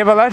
Merhabalar.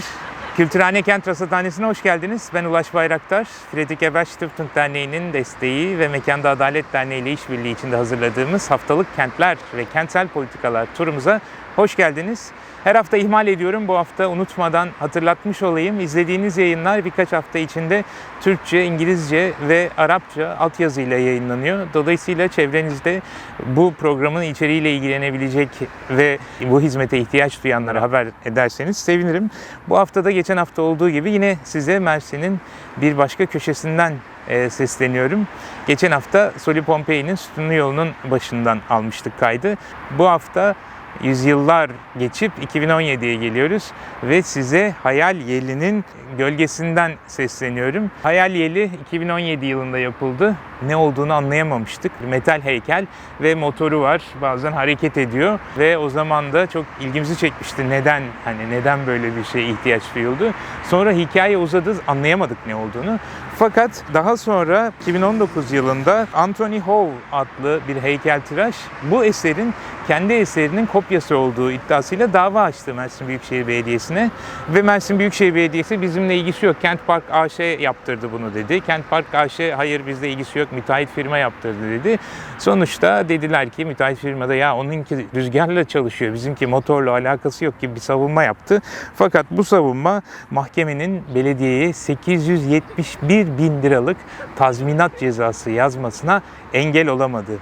Kültürhane Kent Rasathanesi'ne hoş geldiniz. Ben Ulaş Bayraktar. Fredrik Ebert Stiftung Derneği'nin desteği ve Mekanda Adalet Derneği ile işbirliği içinde hazırladığımız haftalık kentler ve kentsel politikalar turumuza hoş geldiniz. Her hafta ihmal ediyorum. Bu hafta unutmadan hatırlatmış olayım. İzlediğiniz yayınlar birkaç hafta içinde Türkçe, İngilizce ve Arapça altyazıyla yayınlanıyor. Dolayısıyla çevrenizde bu programın içeriğiyle ilgilenebilecek ve bu hizmete ihtiyaç duyanlara haber ederseniz sevinirim. Bu haftada geçen hafta olduğu gibi yine size Mersin'in bir başka köşesinden e, sesleniyorum. Geçen hafta Soli Pompei'nin Sütunlu Yolu'nun başından almıştık kaydı. Bu hafta yüzyıllar geçip 2017'ye geliyoruz ve size Hayal Yeli'nin gölgesinden sesleniyorum. Hayal Yeli 2017 yılında yapıldı. Ne olduğunu anlayamamıştık. Metal heykel ve motoru var. Bazen hareket ediyor ve o zaman da çok ilgimizi çekmişti. Neden hani neden böyle bir şeye ihtiyaç duyuldu? Sonra hikaye uzadı anlayamadık ne olduğunu. Fakat daha sonra 2019 yılında Anthony Howe adlı bir heykeltıraş bu eserin kendi eserinin kopyası olduğu iddiasıyla dava açtı Mersin Büyükşehir Belediyesi'ne. Ve Mersin Büyükşehir Belediyesi bizimle ilgisi yok. Kent Park AŞ yaptırdı bunu dedi. Kent Park AŞ hayır bizde ilgisi yok müteahhit firma yaptırdı dedi. Sonuçta dediler ki müteahhit firmada ya onunki rüzgarla çalışıyor bizimki motorla alakası yok gibi bir savunma yaptı. Fakat bu savunma mahkemenin belediyeye 871 bin liralık tazminat cezası yazmasına engel olamadı.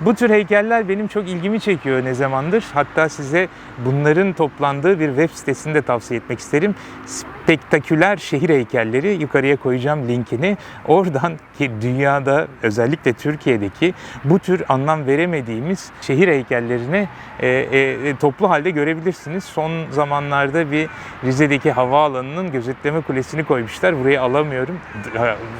Bu tür heykeller benim çok ilgimi çekiyor ne zamandır. Hatta size bunların toplandığı bir web sitesini de tavsiye etmek isterim. Spektaküler şehir heykelleri yukarıya koyacağım linkini. Oradan ki dünyada özellikle Türkiye'deki bu tür anlam veremediğimiz şehir heykellerini e, e, toplu halde görebilirsiniz. Son zamanlarda bir Rize'deki havaalanının gözetleme kulesini koymuşlar. Burayı alamıyorum.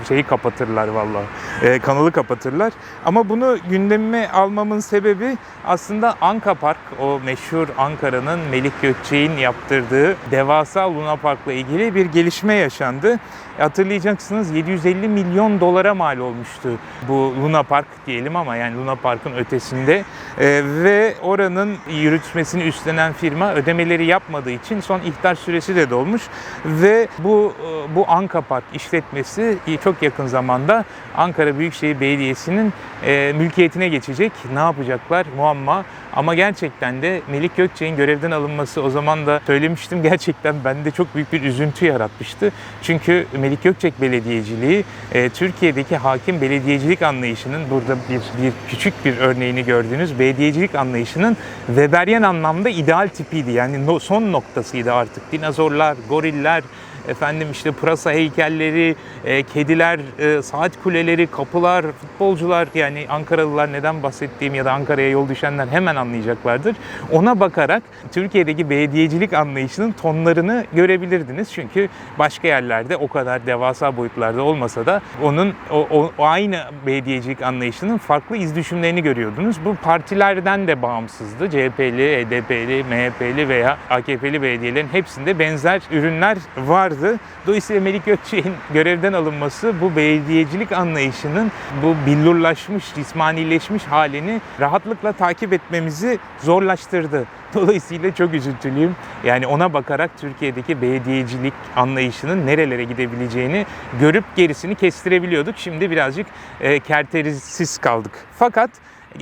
Şeyi kapatırlar vallahi. E, kanalı kapatırlar. Ama bunu gündemime almamın sebebi aslında Anka Park, o meşhur Ankara'nın Melik Gökçek'in yaptırdığı devasa Luna Park'la ilgili bir gelişme yaşandı. Hatırlayacaksınız 750 milyon dolara mal olmuştu bu Luna Park diyelim ama yani Luna Park'ın ötesinde Ee, ve oranın yürütmesini üstlenen firma ödemeleri yapmadığı için son ihtar süresi de dolmuş ve bu bu Anka Park işletmesi çok yakın zamanda Ankara Büyükşehir Belediyesi'nin e, mülkiyetine geçecek. Ne yapacaklar? Muamma. Ama gerçekten de Melik Gökçek'in görevden alınması o zaman da söylemiştim gerçekten bende çok büyük bir üzüntü yaratmıştı. Çünkü Melik Gökçek Belediyeciliği e, Türkiye'deki hakim belediyecilik anlayışının burada bir, bir küçük bir örneğini gördüğünüz belediyecilik anlayışının Weberian anlamda ideal tipiydi. Yani son noktasıydı artık. Dinozorlar, goriller, efendim işte pırasa heykelleri, e, kediler, e, saat kuleleri, kapılar, futbolcular yani Ankaralılar neden bahsettiğim ya da Ankara'ya yol düşenler hemen anlayacaklardır. Ona bakarak Türkiye'deki belediyecilik anlayışının tonlarını görebilirdiniz. Çünkü başka yerlerde o kadar devasa boyutlarda olmasa da onun o, o, aynı belediyecilik anlayışının farklı iz düşümlerini görüyordunuz. Bu partilerden de bağımsızdı. CHP'li, HDP'li, MHP'li veya AKP'li belediyelerin hepsinde benzer ürünler vardı vardı. Dolayısıyla Melik Gökçek'in görevden alınması bu belediyecilik anlayışının bu billurlaşmış, cismanileşmiş halini rahatlıkla takip etmemizi zorlaştırdı. Dolayısıyla çok üzüntülüyüm. Yani ona bakarak Türkiye'deki belediyecilik anlayışının nerelere gidebileceğini görüp gerisini kestirebiliyorduk. Şimdi birazcık e, kerterisiz kaldık. Fakat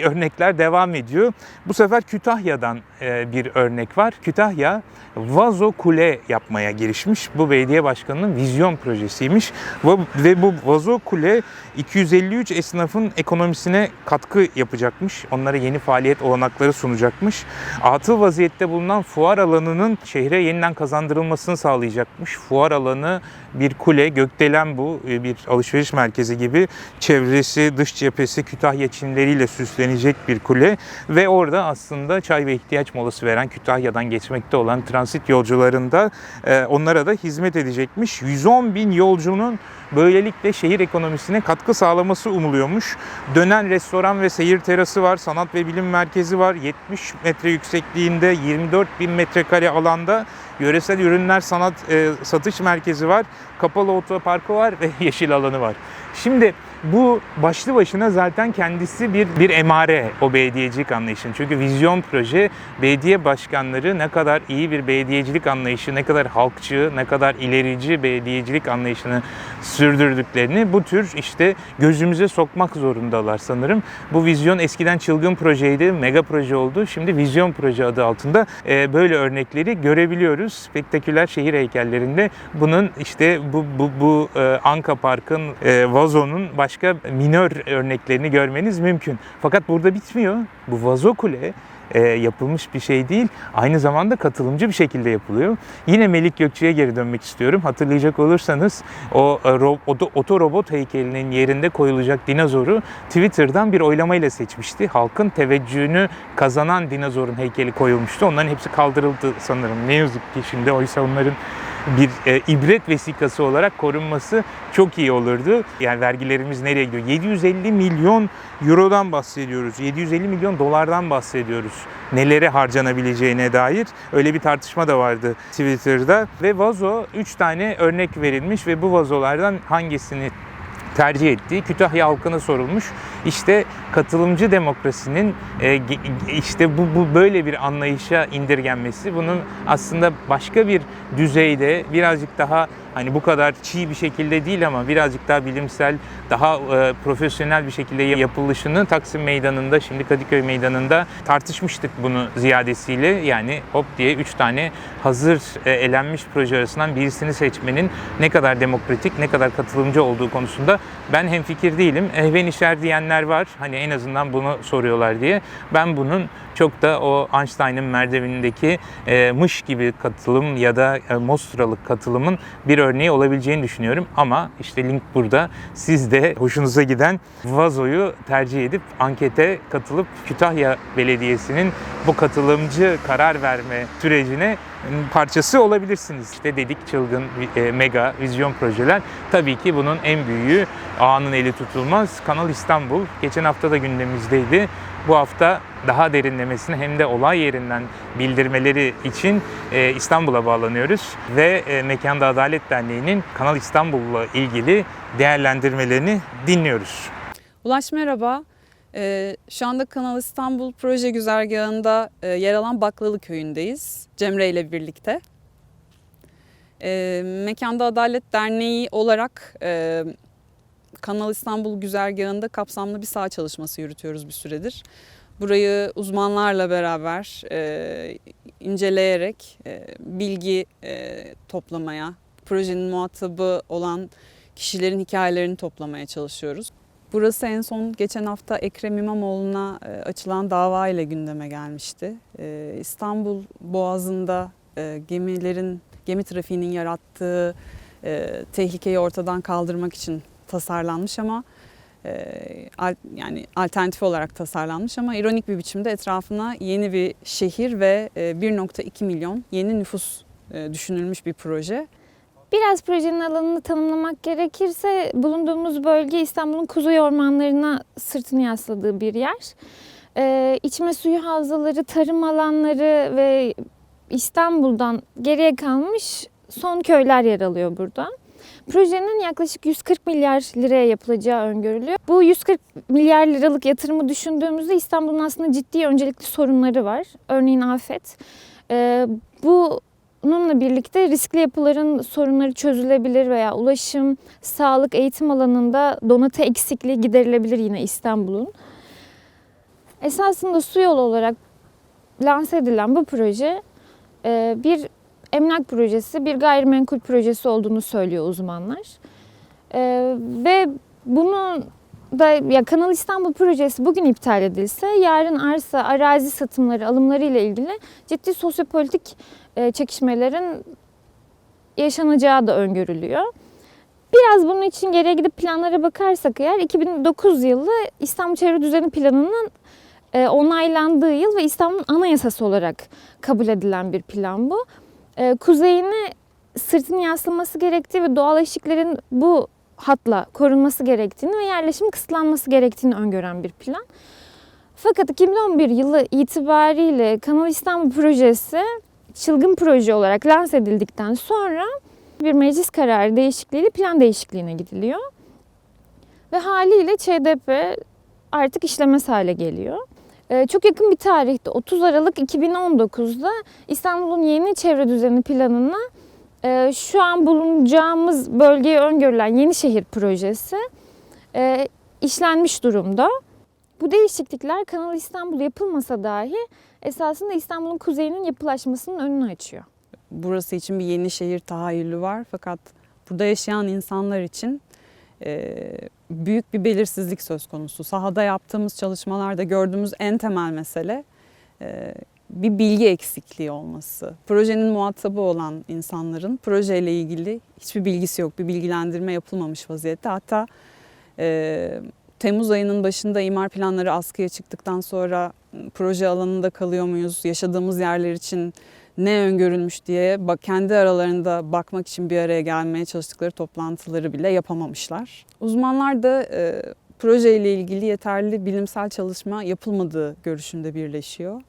örnekler devam ediyor. Bu sefer Kütahya'dan e, bir örnek var. Kütahya vazo kule yapmaya girişmiş. Bu belediye başkanının vizyon projesiymiş. Ve bu vazo kule 253 esnafın ekonomisine katkı yapacakmış. Onlara yeni faaliyet olanakları sunacakmış. Atıl vaziyette bulunan fuar alanının şehre yeniden kazandırılmasını sağlayacakmış. Fuar alanı bir kule, gökdelen bu, e, bir alışveriş merkezi gibi. Çevresi, dış cephesi Kütahya çimleriyle süslenecek bir kule. Ve orada aslında çay ve ihtiyaç molası veren Kütahya'dan geçmekte olan transit yolcularında e, onlara da hizmet edecekmiş. 110 bin yolcunun böylelikle şehir ekonomisine katkı sağlaması umuluyormuş. Dönen restoran ve seyir terası var, sanat ve bilim merkezi var. 70 metre yüksekliğinde 24 bin metrekare alanda yöresel ürünler sanat e, satış merkezi var. Kapalı otoparkı var ve yeşil alanı var. Şimdi bu başlı başına zaten kendisi bir bir emare o belediyecilik anlayışının. Çünkü vizyon proje belediye başkanları ne kadar iyi bir belediyecilik anlayışı, ne kadar halkçı, ne kadar ilerici belediyecilik anlayışını sürdürdüklerini bu tür işte gözümüze sokmak zorundalar sanırım. Bu vizyon eskiden çılgın projeydi, mega proje oldu. Şimdi vizyon proje adı altında e, böyle örnekleri görebiliyoruz. Spektaküler şehir heykellerinde bunun işte bu bu bu e, Anka Park'ın e, vazonun başka minör örneklerini görmeniz mümkün. Fakat burada bitmiyor. Bu vazo kule e, yapılmış bir şey değil. Aynı zamanda katılımcı bir şekilde yapılıyor. Yine Melik Gökçe'ye geri dönmek istiyorum. Hatırlayacak olursanız o e, ro- oto- otorobot heykelinin yerinde koyulacak dinozoru Twitter'dan bir oylamayla seçmişti. Halkın teveccühünü kazanan dinozorun heykeli koyulmuştu. Onların hepsi kaldırıldı sanırım. Ne yazık ki şimdi oysa onların bir e, ibret vesikası olarak korunması çok iyi olurdu. Yani vergilerimiz nereye gidiyor? 750 milyon eurodan bahsediyoruz. 750 milyon dolardan bahsediyoruz. Nelere harcanabileceğine dair öyle bir tartışma da vardı Twitter'da. Ve vazo 3 tane örnek verilmiş ve bu vazolardan hangisini tercih ettiği Kütahya halkına sorulmuş. İşte katılımcı demokrasinin e, işte bu, bu böyle bir anlayışa indirgenmesi bunun aslında başka bir düzeyde birazcık daha hani bu kadar çiğ bir şekilde değil ama birazcık daha bilimsel, daha e, profesyonel bir şekilde yapılışını Taksim Meydanı'nda, şimdi Kadıköy Meydanı'nda tartışmıştık bunu ziyadesiyle. Yani hop diye 3 tane hazır e, elenmiş proje arasından birisini seçmenin ne kadar demokratik, ne kadar katılımcı olduğu konusunda ben hemfikir değilim. Ehven işer diyenler var. Hani en azından bunu soruyorlar diye. Ben bunun çok da o Einstein'ın merdivenindeki e, mış gibi katılım ya da e, Mostra'lık katılımın bir örneği olabileceğini düşünüyorum. Ama işte link burada. Siz de hoşunuza giden vazoyu tercih edip ankete katılıp Kütahya Belediyesi'nin bu katılımcı karar verme sürecine parçası olabilirsiniz. İşte dedik çılgın e, mega vizyon projeler. Tabii ki bunun en büyüğü ağanın eli tutulmaz. Kanal İstanbul geçen hafta da gündemimizdeydi. Bu hafta daha derinlemesine hem de olay yerinden bildirmeleri için e, İstanbul'a bağlanıyoruz ve e, Mekanda Adalet Derneği'nin Kanal İstanbul'la ilgili değerlendirmelerini dinliyoruz. Ulaş merhaba. Ee, şu anda Kanal İstanbul proje güzergahında e, yer alan Baklalı Köyü'ndeyiz. Cemre ile birlikte. Ee, Mekanda Adalet Derneği olarak e, Kanal İstanbul güzergahında kapsamlı bir saha çalışması yürütüyoruz bir süredir. Burayı uzmanlarla beraber e, inceleyerek e, bilgi e, toplamaya, projenin muhatabı olan kişilerin hikayelerini toplamaya çalışıyoruz. Burası en son geçen hafta Ekrem İmamoğlu'na e, açılan dava ile gündeme gelmişti. E, İstanbul Boğazı'nda e, gemilerin, gemi trafiğinin yarattığı tehlikeyi ortadan kaldırmak için tasarlanmış ama e, yani alternatif olarak tasarlanmış ama ironik bir biçimde etrafına yeni bir şehir ve e, 1.2 milyon yeni nüfus e, düşünülmüş bir proje. Biraz projenin alanını tanımlamak gerekirse bulunduğumuz bölge İstanbul'un kuzey ormanlarına sırtını yasladığı bir yer. Ee, içme suyu havzaları, tarım alanları ve İstanbul'dan geriye kalmış son köyler yer alıyor burada. Projenin yaklaşık 140 milyar liraya yapılacağı öngörülüyor. Bu 140 milyar liralık yatırımı düşündüğümüzde İstanbul'un aslında ciddi öncelikli sorunları var. Örneğin afet. Ee, bu Bununla birlikte riskli yapıların sorunları çözülebilir veya ulaşım, sağlık, eğitim alanında donatı eksikliği giderilebilir yine İstanbul'un. Esasında su yolu olarak lanse edilen bu proje e, bir emlak projesi, bir gayrimenkul projesi olduğunu söylüyor uzmanlar. E, Ve bunun da ya Kanal İstanbul projesi bugün iptal edilse yarın arsa, arazi satımları, alımları ile ilgili ciddi sosyopolitik e, çekişmelerin yaşanacağı da öngörülüyor. Biraz bunun için geriye gidip planlara bakarsak eğer 2009 yılı İstanbul Çevre Düzeni Planı'nın e, onaylandığı yıl ve İstanbul'un anayasası olarak kabul edilen bir plan bu. E, Kuzeyine sırtını yaslaması gerektiği ve doğal eşiklerin bu hatla korunması gerektiğini ve yerleşim kısıtlanması gerektiğini öngören bir plan. Fakat 2011 yılı itibariyle Kanal İstanbul projesi çılgın proje olarak lanse edildikten sonra bir meclis kararı değişikliğiyle plan değişikliğine gidiliyor. ve haliyle ÇDP artık işlemez hale geliyor. Ee, Çok yakın bir tarihte 30 Aralık 2019'da İstanbul'un yeni çevre düzeni planına e, şu an bulunacağımız bölgeye öngörülen Yenişehir projesi e, işlenmiş durumda. Bu değişiklikler Kanal İstanbul yapılmasa dahi esasında İstanbul'un kuzeyinin yapılaşmasının önünü açıyor. Burası için bir yeni şehir tahayyülü var fakat burada yaşayan insanlar için büyük bir belirsizlik söz konusu. Sahada yaptığımız çalışmalarda gördüğümüz en temel mesele e, bir bilgi eksikliği olması. Projenin muhatabı olan insanların projeyle ilgili hiçbir bilgisi yok, bir bilgilendirme yapılmamış vaziyette. Hatta e, Temmuz ayının başında imar planları askıya çıktıktan sonra m, proje alanında kalıyor muyuz, yaşadığımız yerler için ne öngörülmüş diye kendi aralarında bakmak için bir araya gelmeye çalıştıkları toplantıları bile yapamamışlar. Uzmanlar da e, projeyle ilgili yeterli bilimsel çalışma yapılmadığı görüşünde birleşiyor.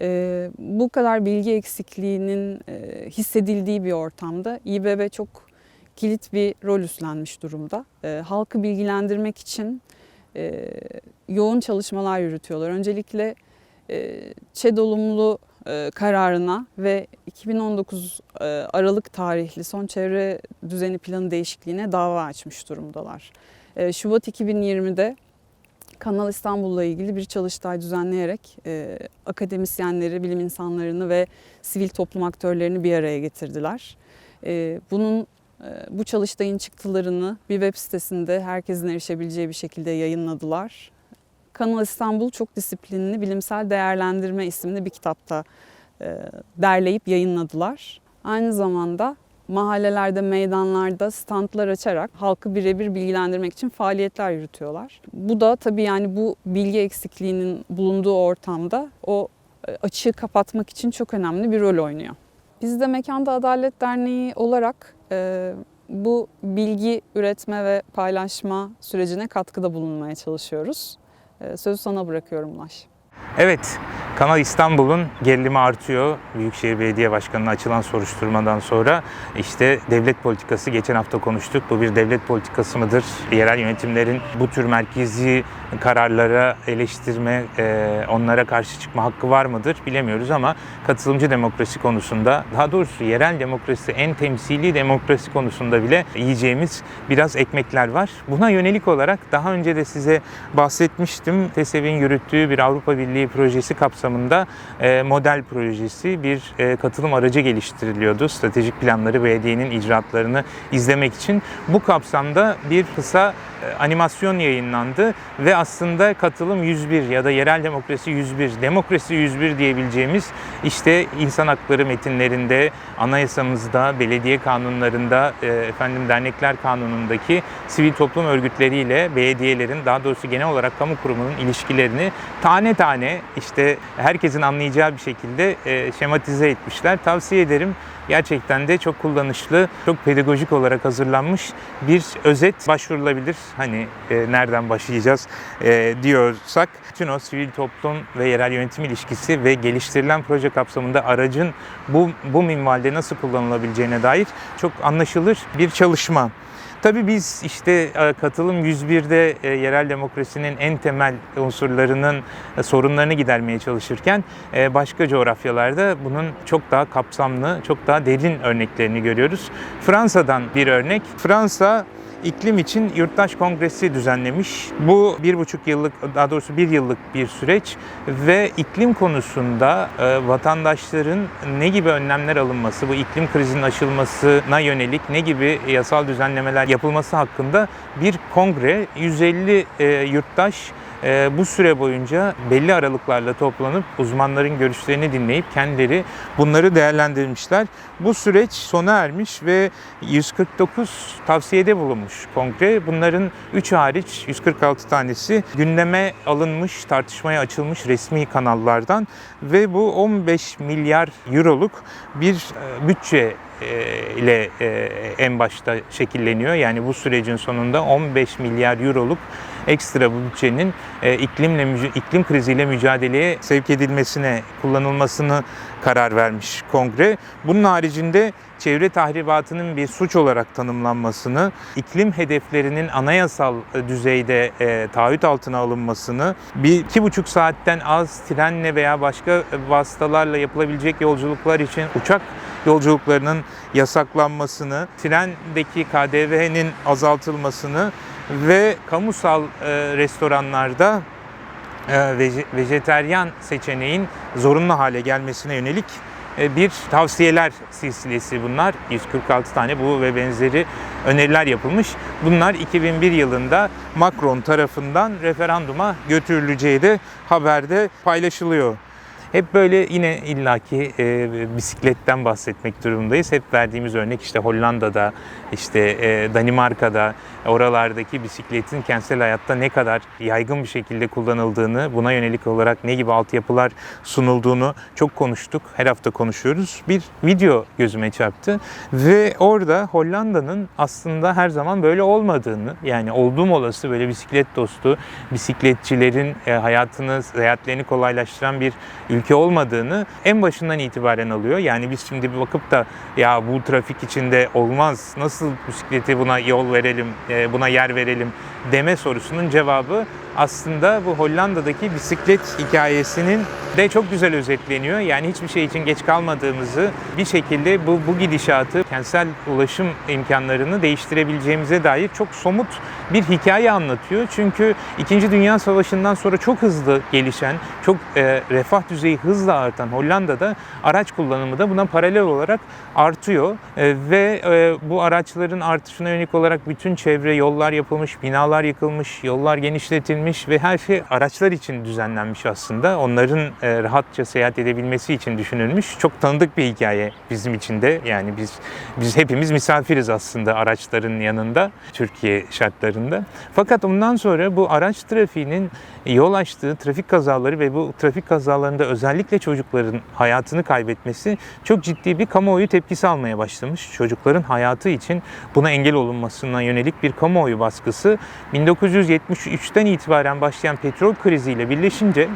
E, bu kadar bilgi eksikliğinin e, hissedildiği bir ortamda İBB çok kilit bir rol üstlenmiş durumda. E, halkı bilgilendirmek için e, yoğun çalışmalar yürütüyorlar. Öncelikle e, ÇED olumlu kararına ve 2019 e, Aralık tarihli son çevre düzeni planı değişikliğine dava açmış durumdalar. E, Şubat 2020'de Kanal İstanbul'la ilgili bir çalıştay düzenleyerek e, akademisyenleri, bilim insanlarını ve sivil toplum aktörlerini bir araya getirdiler. E, bunun e, bu çalıştayın çıktılarını bir web sitesinde herkesin erişebileceği bir şekilde yayınladılar. Kanal İstanbul çok disiplinli bilimsel değerlendirme isimli bir kitapta e, derleyip yayınladılar. Aynı zamanda mahallelerde, meydanlarda standlar açarak halkı birebir bilgilendirmek için faaliyetler yürütüyorlar. Bu da tabii yani bu bilgi eksikliğinin bulunduğu ortamda o e, açığı kapatmak için çok önemli bir rol oynuyor. Biz de Mekanda Adalet Derneği olarak e, bu bilgi üretme ve paylaşma sürecine katkıda bulunmaya çalışıyoruz. E, Sözü sana bırakıyorum Ulaş. Evet, Kanal İstanbul'un gerilimi artıyor. Büyükşehir Belediye Başkanı'na açılan soruşturmadan sonra işte devlet politikası geçen hafta konuştuk. Bu bir devlet politikası mıdır? Yerel yönetimlerin bu tür merkezi kararlara eleştirme, e, onlara karşı çıkma hakkı var mıdır bilemiyoruz ama katılımcı demokrasi konusunda, daha doğrusu yerel demokrasi, en temsili demokrasi konusunda bile yiyeceğimiz biraz ekmekler var. Buna yönelik olarak daha önce de size bahsetmiştim. TESEV'in yürüttüğü bir Avrupa Birliği projesi kapsamında e, model projesi bir e, katılım aracı geliştiriliyordu. Stratejik planları, belediyenin icraatlarını izlemek için. Bu kapsamda bir kısa animasyon yayınlandı ve aslında katılım 101 ya da yerel demokrasi 101, demokrasi 101 diyebileceğimiz işte insan hakları metinlerinde, anayasamızda, belediye kanunlarında, e, efendim dernekler kanunundaki sivil toplum örgütleriyle belediyelerin daha doğrusu genel olarak kamu kurumunun ilişkilerini tane tane işte herkesin anlayacağı bir şekilde e, şematize etmişler. Tavsiye ederim. Gerçekten de çok kullanışlı, çok pedagojik olarak hazırlanmış bir özet başvurulabilir. Hani e, nereden başlayacağız e, diyorsak bütün o sivil toplum ve yerel yönetim ilişkisi ve geliştirilen proje kapsamında aracın bu, bu minvalde nasıl kullanılabileceğine dair çok anlaşılır bir çalışma. Tabii biz işte e, katılım 101'de e, yerel demokrasinin en temel unsurlarının e, sorunlarını gidermeye çalışırken başka coğrafyalarda bunun çok daha kapsamlı, çok daha derin örneklerini görüyoruz. Fransa'dan bir örnek. Fransa iklim için yurttaş kongresi düzenlemiş. Bu bir buçuk yıllık, daha doğrusu bir yıllık bir süreç ve iklim konusunda e, vatandaşların ne gibi önlemler alınması, bu iklim krizinin aşılmasına yönelik ne gibi yasal düzenlemeler yapılması hakkında bir kongre, 150 e, yurttaş bu süre boyunca belli aralıklarla toplanıp uzmanların görüşlerini dinleyip kendileri bunları değerlendirmişler. Bu süreç sona ermiş ve 149 tavsiyede bulunmuş kongre. Bunların 3 hariç 146 tanesi gündeme alınmış, tartışmaya açılmış resmi kanallardan ve bu 15 milyar euroluk bir e, bütçe e, ile e, en başta şekilleniyor. Yani bu sürecin sonunda 15 milyar euroluk ekstra bu bütçenin e, iklimle iklim kriziyle mücadeleye sevk edilmesine kullanılmasını karar vermiş kongre. Bunun haricinde çevre tahribatının bir suç olarak tanımlanmasını, iklim hedeflerinin anayasal e, düzeyde e, taahhüt altına alınmasını, bir iki buçuk saatten az trenle veya başka vasıtalarla yapılabilecek yolculuklar için uçak yolculuklarının yasaklanmasını, trendeki KDV'nin azaltılmasını ve kamusal e, restoranlarda e, veje- vejeteryan seçeneğin zorunlu hale gelmesine yönelik e, bir tavsiyeler silsilesi bunlar. 146 tane bu ve benzeri öneriler yapılmış. Bunlar 2001 yılında Macron tarafından referanduma götürüleceği de haberde paylaşılıyor. Hep böyle yine illaki e, bisikletten bahsetmek durumundayız. Hep verdiğimiz örnek işte Hollanda'da, işte e, Danimarka'da oralardaki bisikletin kentsel hayatta ne kadar yaygın bir şekilde kullanıldığını, buna yönelik olarak ne gibi altyapılar sunulduğunu çok konuştuk. Her hafta konuşuyoruz. Bir video gözüme çarptı ve orada Hollanda'nın aslında her zaman böyle olmadığını, yani olduğum olası böyle bisiklet dostu, bisikletçilerin e, hayatını, seyahatlerini kolaylaştıran bir olmadığını en başından itibaren alıyor. Yani biz şimdi bir bakıp da ya bu trafik içinde olmaz, nasıl bisikleti buna yol verelim, e, buna yer verelim deme sorusunun cevabı aslında bu Hollanda'daki bisiklet hikayesinin de çok güzel özetleniyor. Yani hiçbir şey için geç kalmadığımızı bir şekilde bu, bu gidişatı kentsel ulaşım imkanlarını değiştirebileceğimize dair çok somut bir hikaye anlatıyor. Çünkü 2. Dünya Savaşı'ndan sonra çok hızlı gelişen, çok e, refah düzeyi hızla artan Hollanda'da araç kullanımı da buna paralel olarak artıyor. E, ve e, bu araçların artışına yönelik olarak bütün çevre yollar yapılmış, binalar yıkılmış, yollar genişletilmiş ve her şey araçlar için düzenlenmiş aslında. Onların e, rahatça seyahat edebilmesi için düşünülmüş. Çok tanıdık bir hikaye bizim için de. Yani biz biz hepimiz misafiriz aslında araçların yanında Türkiye şartlarında. Fakat ondan sonra bu araç trafiğinin yol açtığı trafik kazaları ve bu trafik kazalarında özellikle çocukların hayatını kaybetmesi çok ciddi bir kamuoyu tepkisi almaya başlamış. Çocukların hayatı için buna engel olunmasına yönelik bir kamuoyu baskısı 1973'ten itibaren başlayan petrol kriziyle birleşince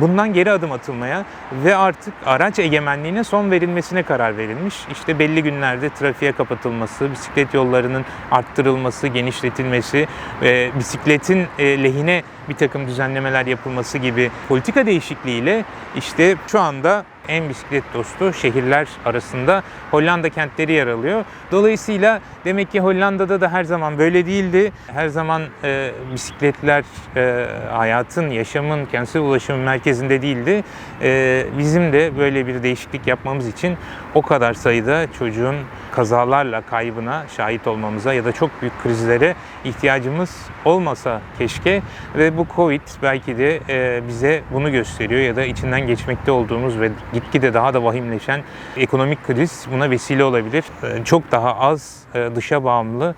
bundan geri adım atılmaya ve artık araç egemenliğine son verilmesine karar verilmiş. İşte belli günlerde trafiğe kapatılması, bisiklet yollarının arttırılması, genişletilmesi, e, bisikletin e, lehine bir takım düzenlemeler yapılması gibi politika değişikliğiyle işte şu anda en bisiklet dostu şehirler arasında Hollanda kentleri yer alıyor. Dolayısıyla demek ki Hollanda'da da her zaman böyle değildi. Her zaman e, bisikletler e, hayatın, yaşamın, kentsel ulaşımın merkezinde değildi. E, bizim de böyle bir değişiklik yapmamız için o kadar sayıda çocuğun kazalarla kaybına şahit olmamıza ya da çok büyük krizlere ihtiyacımız olmasa keşke ve bu Covid belki de e, bize bunu gösteriyor ya da içinden geçmekte olduğumuz ve gitgide daha da vahimleşen ekonomik kriz buna vesile olabilir. E, Çok daha az e, dışa bağımlı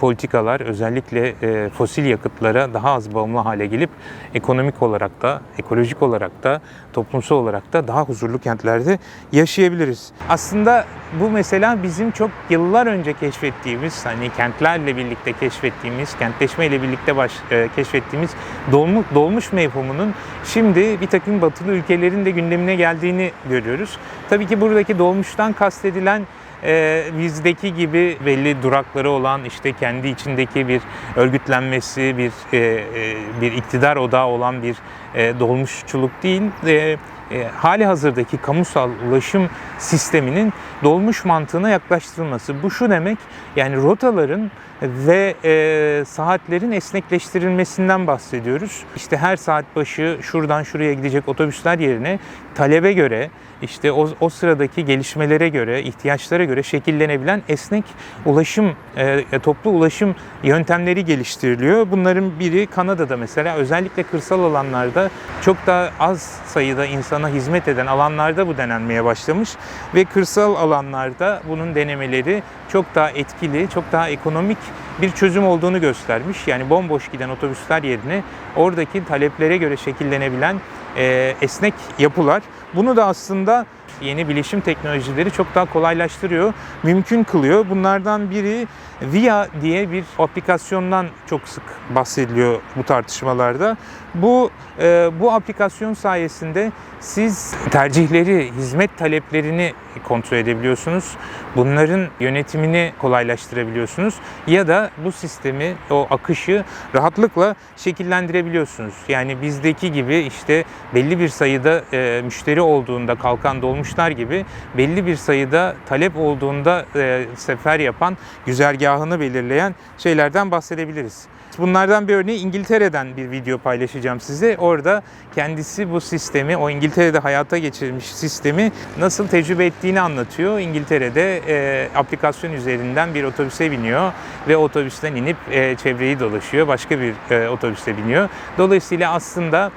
politikalar özellikle fosil yakıtlara daha az bağımlı hale gelip ekonomik olarak da, ekolojik olarak da, toplumsal olarak da daha huzurlu kentlerde yaşayabiliriz. Aslında bu mesela bizim çok yıllar önce keşfettiğimiz, hani kentlerle birlikte keşfettiğimiz, kentleşmeyle birlikte baş, e, keşfettiğimiz dolmuş, dolmuş mevhumunun şimdi bir takım batılı ülkelerin de gündemine geldiğini görüyoruz. Tabii ki buradaki dolmuştan kastedilen e, bizdeki gibi belli durakları olan işte kendi içindeki bir örgütlenmesi, bir e, e, bir iktidar odağı olan bir e, dolmuşçuluk değil. E, e, hali hazırdaki kamusal ulaşım sisteminin dolmuş mantığına yaklaştırılması. Bu şu demek yani rotaların ve e, saatlerin esnekleştirilmesinden bahsediyoruz. İşte her saat başı şuradan şuraya gidecek otobüsler yerine talebe göre işte o, o sıradaki gelişmelere göre, ihtiyaçlara göre şekillenebilen esnek ulaşım, e, toplu ulaşım yöntemleri geliştiriliyor. Bunların biri Kanada'da mesela özellikle kırsal alanlarda çok daha az sayıda insana hizmet eden alanlarda bu denenmeye başlamış ve kırsal alanlarda bunun denemeleri çok daha etkili, çok daha ekonomik bir çözüm olduğunu göstermiş. Yani bomboş giden otobüsler yerine oradaki taleplere göre şekillenebilen e, esnek yapılar. Bunu da aslında yeni bilişim teknolojileri çok daha kolaylaştırıyor, mümkün kılıyor. Bunlardan biri VIA diye bir aplikasyondan çok sık bahsediliyor bu tartışmalarda. Bu e, bu aplikasyon sayesinde siz tercihleri, hizmet taleplerini kontrol edebiliyorsunuz. Bunların yönetimini kolaylaştırabiliyorsunuz ya da bu sistemi, o akışı rahatlıkla şekillendirebiliyorsunuz. Yani bizdeki gibi işte belli bir sayıda e, müşteri olduğunda kalkan dolmuşlar gibi belli bir sayıda talep olduğunda e, sefer yapan, güzergahını belirleyen şeylerden bahsedebiliriz. Bunlardan bir örneği İngiltere'den bir video paylaşacağım size. Orada kendisi bu sistemi, o İngiltere'de hayata geçirilmiş sistemi nasıl tecrübe ettiğini anlatıyor. İngiltere'de e, aplikasyon üzerinden bir otobüse biniyor ve otobüsten inip e, çevreyi dolaşıyor. Başka bir e, otobüse biniyor. Dolayısıyla aslında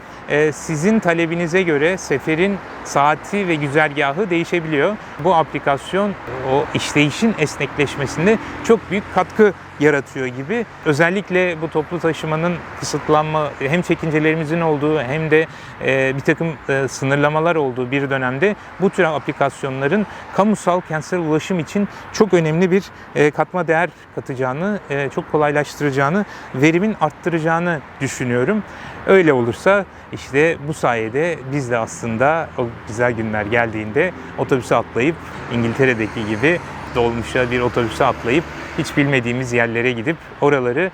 sizin talebinize göre seferin saati ve güzergahı değişebiliyor. Bu aplikasyon o işleyişin esnekleşmesinde çok büyük katkı yaratıyor gibi. Özellikle bu toplu taşımanın kısıtlanma hem çekincelerimizin olduğu hem de e, bir takım e, sınırlamalar olduğu bir dönemde bu tür aplikasyonların kamusal kentsel ulaşım için çok önemli bir e, katma değer katacağını, çok kolaylaştıracağını, verimin arttıracağını düşünüyorum. Öyle olursa işte bu sayede biz de aslında o güzel günler geldiğinde otobüse atlayıp İngiltere'deki gibi dolmuşa bir otobüse atlayıp hiç bilmediğimiz yerlere gidip oraları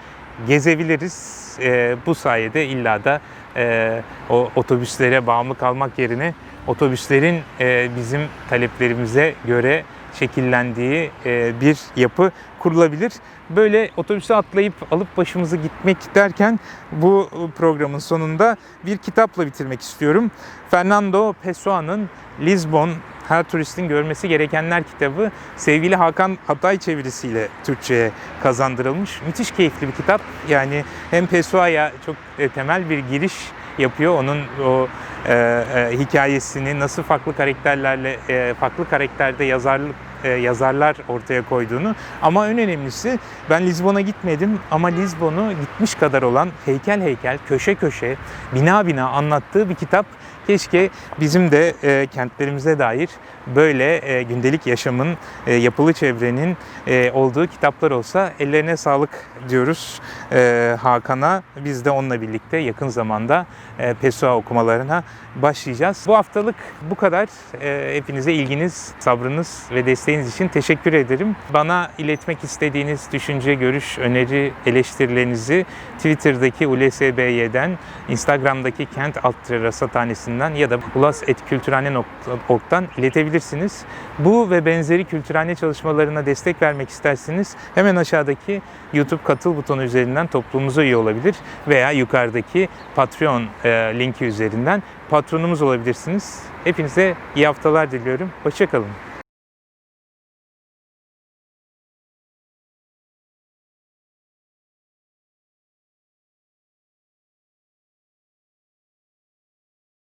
gezebiliriz. Ee, bu sayede illa da e, o otobüslere bağımlı kalmak yerine otobüslerin e, bizim taleplerimize göre şekillendiği e, bir yapı kurulabilir. Böyle otobüse atlayıp alıp başımızı gitmek derken bu programın sonunda bir kitapla bitirmek istiyorum. Fernando Pessoa'nın Lisbon her turistin görmesi gerekenler kitabı sevgili Hakan Hatay çevirisiyle Türkçe'ye kazandırılmış. Müthiş keyifli bir kitap. Yani hem Pessoa'ya çok e, temel bir giriş yapıyor. Onun o e, e, hikayesini nasıl farklı karakterlerle e, farklı karakterde yazarlık e, yazarlar ortaya koyduğunu ama en önemlisi ben Lizbon'a gitmedim ama Lizbon'u gitmiş kadar olan heykel heykel, köşe köşe, bina bina anlattığı bir kitap. Keşke bizim de e, kentlerimize dair böyle e, gündelik yaşamın, e, yapılı çevrenin e, olduğu kitaplar olsa ellerine sağlık diyoruz e, Hakan'a. Biz de onunla birlikte yakın zamanda e, Pessoa okumalarına başlayacağız. Bu haftalık bu kadar. E, hepinize ilginiz, sabrınız ve desteğiniz için teşekkür ederim. Bana iletmek istediğiniz düşünce, görüş, öneri, eleştirilerinizi Twitter'daki ULSBY'den, Instagram'daki Kent Altre Rasathanesi'nden ya da ulas.kültürhane.org'dan iletebilirsiniz. Bu ve benzeri kültürhane çalışmalarına destek vermek isterseniz hemen aşağıdaki YouTube katıl butonu üzerinden topluluğumuza üye olabilir veya yukarıdaki Patreon e, linki üzerinden patronumuz olabilirsiniz. Hepinize iyi haftalar diliyorum. Hoşçakalın.